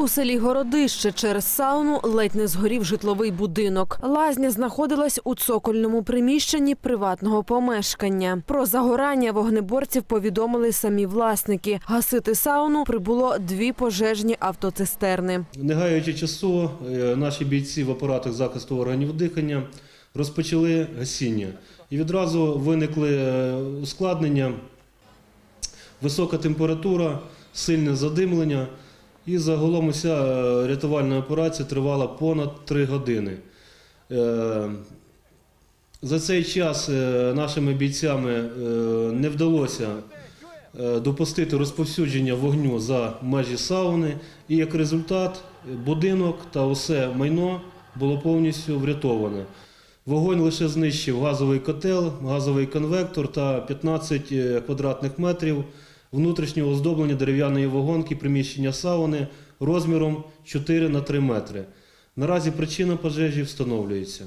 У селі Городище через сауну ледь не згорів житловий будинок. Лазня знаходилась у цокольному приміщенні приватного помешкання. Про загорання вогнеборців повідомили самі власники. Гасити сауну прибуло дві пожежні автоцистерни. Не гаючи часу, е, наші бійці в апаратах захисту органів дихання розпочали гасіння. І відразу виникли е, ускладнення, висока температура, сильне задимлення. І загалом уся е, рятувальна операція тривала понад 3 години. Е, За цей час е, нашими бійцями не вдалося допустити розповсюдження вогню за межі сауни, і як результат будинок та усе майно було повністю врятоване. Вогонь лише знищив газовий котел, газовий конвектор та 15 е, квадратних метрів внутрішнього оздоблення дерев'яної вагонки приміщення сауни розміром 4 на 3 метри. Наразі причина пожежі встановлюється.